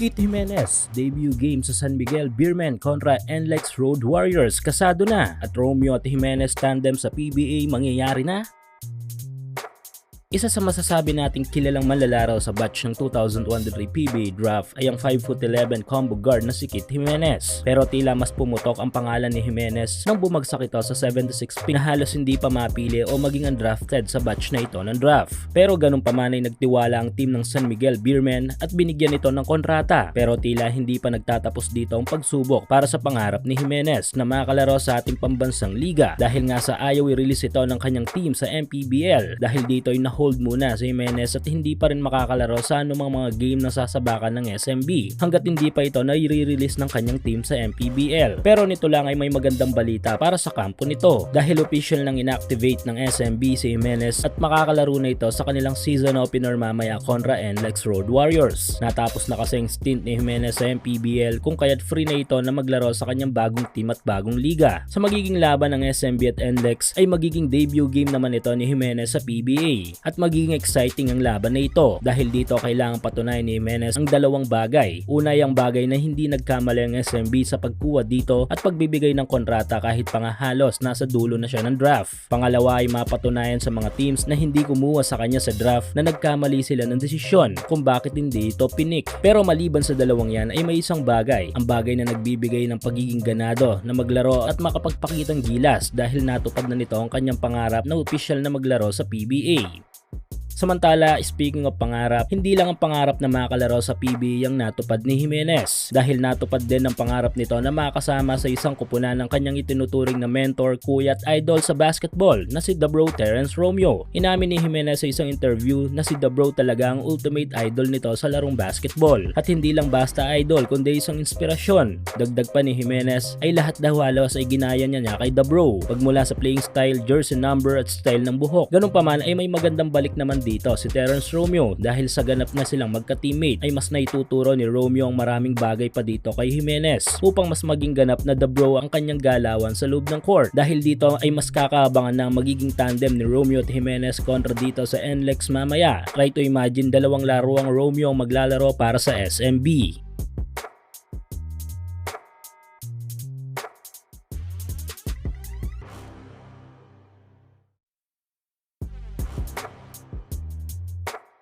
Kit Jimenez, debut game sa San Miguel Beermen kontra NLEX Road Warriors kasado na at Romeo at Jimenez tandem sa PBA mangyayari na? Isa sa masasabi nating kilalang manlalaro sa batch ng 2023 PBA draft ay ang 5'11 combo guard na si Kit Jimenez. Pero tila mas pumutok ang pangalan ni Jimenez nang bumagsak ito sa 76 pick na halos hindi pa mapili o maging undrafted sa batch na ito ng draft. Pero ganun pa man ay nagtiwala ang team ng San Miguel Beermen at binigyan ito ng kontrata. Pero tila hindi pa nagtatapos dito ang pagsubok para sa pangarap ni Jimenez na makalaro sa ating pambansang liga dahil nga sa ayaw i-release ito ng kanyang team sa MPBL dahil dito ay na-hold muna si Jimenez at hindi pa rin makakalaro sa anumang mga game na sasabakan ng SMB hanggat hindi pa ito na i-release ng kanyang team sa MPBL. Pero nito lang ay may magandang balita para sa kampo nito dahil official nang inactivate ng SMB si Jimenez at makakalaro na ito sa kanilang season opener mamaya kontra NLEX Road Warriors. Natapos na kasi ang stint ni Jimenez sa MPBL kung kaya't free na ito na maglaro sa kanyang bagong team at bagong liga. Sa magiging laban ng SMB at NLEX ay magiging debut game naman ito ni Jimenez sa PBA at magiging exciting ang laban na ito dahil dito kailangan patunayan ni Jimenez ang dalawang bagay. Una ay ang bagay na hindi nagkamali ang SMB sa pagkuha dito at pagbibigay ng kontrata kahit pa nga halos nasa dulo na siya ng draft. Pangalawa ay mapatunayan sa mga teams na hindi kumuha sa kanya sa draft na nagkamali sila ng desisyon kung bakit hindi ito pinik. Pero maliban sa dalawang yan ay may isang bagay. Ang bagay na nagbibigay ng pagiging ganado na maglaro at makapagpakitang gilas dahil natupad na nito ang kanyang pangarap na opisyal na maglaro sa PBA. Samantala, speaking of pangarap, hindi lang ang pangarap na makalaro sa PBA ang natupad ni Jimenez dahil natupad din ang pangarap nito na makasama sa isang kupunan ng kanyang itinuturing na mentor, kuya at idol sa basketball na si The Bro Terence Romeo. Inamin ni Jimenez sa isang interview na si The Bro talaga ang ultimate idol nito sa larong basketball at hindi lang basta idol kundi isang inspirasyon. Dagdag pa ni Jimenez ay lahat daw halos ay ginaya niya niya kay The Bro pagmula sa playing style, jersey number at style ng buhok. Ganun pa man ay may magandang balik naman dito si Terence Romeo dahil sa ganap na silang magka-teammate ay mas naituturo ni Romeo ang maraming bagay pa dito kay Jimenez upang mas maging ganap na the bro ang kanyang galawan sa loob ng court dahil dito ay mas kakaabangan na magiging tandem ni Romeo at Jimenez kontra dito sa NLEX mamaya. Try to imagine dalawang laro ang Romeo ang maglalaro para sa SMB.